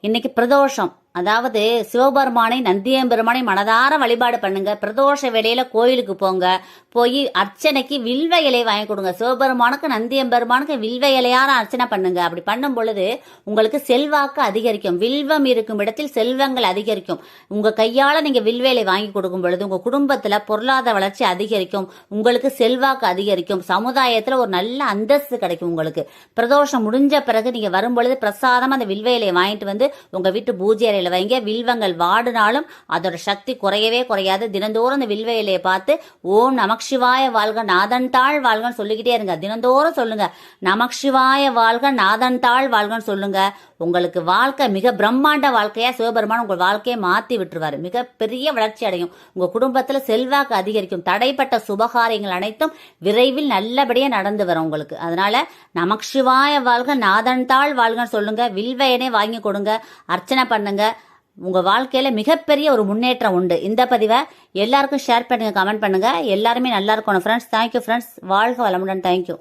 இன்னைக்கு பிரதோஷம். அதாவது சிவபெருமானை நந்தியம்பெருமானை மனதார வழிபாடு பண்ணுங்க. பிரதோஷ வேலையில கோயிலுக்கு போங்க. போய் அர்ச்சனைக்கு வில்வ இலையை வாங்கி கொடுங்க. சிவபெருமானுக்கு நந்தியம்பெருமானுக்கு வில்வ இலையார அர்ச்சனை பண்ணுங்க. அப்படி பண்ணும் பொழுது உங்களுக்கு செல்வாக்கு அதிகரிக்கும். வில்வம் இருக்கும் இடத்தில் செல்வங்கள் அதிகரிக்கும். உங்க கையால நீங்க வில்வ இலை வாங்கி கொடுக்கும் பொழுது உங்க குடும்பத்துல பொருளாதார வளர்ச்சி அதிகரிக்கும். உங்களுக்கு செல்வாக்கு அதிகரிக்கும். சமுதாயத்துல ஒரு நல்ல அந்தஸ்து கிடைக்கும் உங்களுக்கு. பிரதோஷம் முடிஞ்ச பிறகு நீங்க வரும் பொழுது பிரசாதமா அந்த வில்வ இலையை வாங்கிட்டு வந்து உங்க வீட்டு பூஜை அறையில வைங்க. வில்வங்கள் வாடினாலும் அதோட சக்தி குறையவே குறையாது. தினந்தோறும் அந்த வில்வ இலையை பார்த்து ஓம் நமக்ஷிவாய வாழ்க நாதன் தாழ் வாழ்கன்னு சொல்லிக்கிட்டே இருங்க. தினந்தோறும் சொல்லுங்க. நமக்ஷிவாய வாழ்க நாதன் தாழ் வாழ்கன்னு சொல்லுங்க. உங்களுக்கு வாழ்க்கை மிக பிரம்மாண்ட வாழ்க்கையா சிவபெருமான் உங்கள் வாழ்க்கையை மாத்தி விட்டுருவாரு. மிக பெரிய வளர்ச்சி அடையும். உங்க குடும்பத்துல செல்வாக்கு அதிகரிக்கும். தடைப்பட்ட சுபகாரியங்கள் அனைத்தும் விரைவில் நல்லபடியா நடந்து வரும் உங்களுக்கு. அதனால நமக்ஷிவாய வாழ்க நாதன் தாழ் வாழ்கன்னு சொல்லுங்க. வில்வயனே வாங்கி கொடுங்க. அர்ச்சனை பண்ணுங்க. உங்க வாழ்க்கையில மிகப்பெரிய ஒரு முன்னேற்றம் உண்டு. இந்த பதிவை எல்லாருக்கும் ஷேர் பண்ணுங்க கமெண்ட் பண்ணுங்க. எல்லாருமே நல்லா இருக்கணும் ஃப்ரெண்ட்ஸ் தேங்க்யூ ஃப்ரெண்ட்ஸ் வாழ்க வளமுடன். தேங்க்யூ